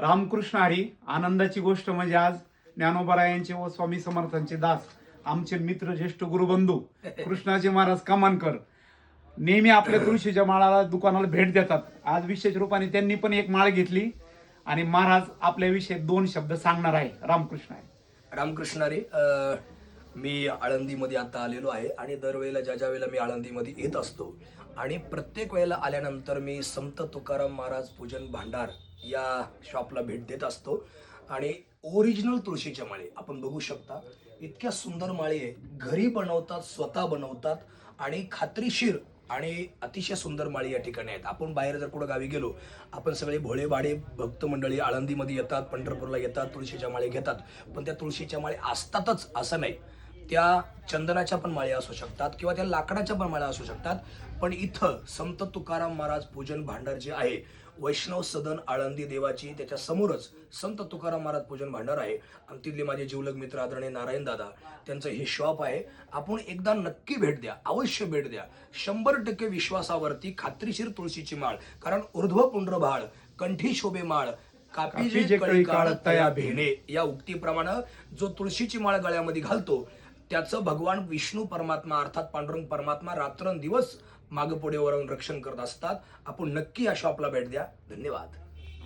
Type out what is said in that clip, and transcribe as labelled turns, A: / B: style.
A: रामकृष्ण हरी आनंदाची गोष्ट म्हणजे आज ज्ञानोबरायांचे व स्वामी समर्थांचे दास आमचे मित्र ज्येष्ठ गुरुबंधू कृष्णाचे महाराज कमानकर नेहमी आपल्या तुळशीच्या माळाला दुकानाला भेट देतात. आज विशेष रूपाने त्यांनी पण एक माळ घेतली आणि महाराज आपल्याविषयी दोन शब्द सांगणार आहे. रामकृष्ण आहे
B: रामकृष्णारे अ, मी आळंदीमध्ये आता आलेलो आहे आणि दरवेळेला ज्या ज्या वेळेला मी आळंदीमध्ये येत असतो आणि प्रत्येक वेळेला आल्यानंतर मी संत तुकाराम महाराज पूजन भांडार या शॉपला भेट देत असतो. आणि ओरिजिनल तुळशीच्या माळे आपण बघू शकता इतक्या सुंदर माळे आहे. घरी बनवतात स्वतः बनवतात आणि खात्रीशीर आणि अतिशय सुंदर माळी या ठिकाणी आहेत. आपण बाहेर जर कुठं गावी गेलो आपण सगळे भोळेभाडे भक्त मंडळी आळंदीमध्ये येतात पंढरपूरला येतात तुळशीच्या माळे घेतात. पण त्या तुळशीच्या माळे असतातच असं नाही. त्या चंदनाच्या पण माळ्या असू शकतात किंवा त्या लाकडाच्या पण माळ्या असू शकतात. पण इथं संत तुकाराम महाराज पूजन भांडार जे आहे वैष्णव सदन आळंदी देवाची त्याच्या समोरच संत तुकाराम महाराज पूजन भांडार आहे. आणि तिथले माझे जीवलग मित्र आदरणीय नारायण दादा त्यांचं हे शॉप आहे. आपण एकदा नक्की भेट द्या अवश्य भेट द्या. शंभर टक्के विश्वासावरती खात्रीशीर तुळशीची माळ कारण ऊर्ध्व पुंड्र भाळ कंठी शोभे माळ कापी जे कळी तया भेणे या उक्तीप्रमाणे जो तुळशीची माळ गळ्यामध्ये घालतो त्याचं भगवान विष्णू परमात्मा अर्थात पांडुरंग परमात्मा रात्रंदिवस मागपुढे वरून रक्षण करत असतात. आपण नक्की या शॉपला भेट द्या. धन्यवाद.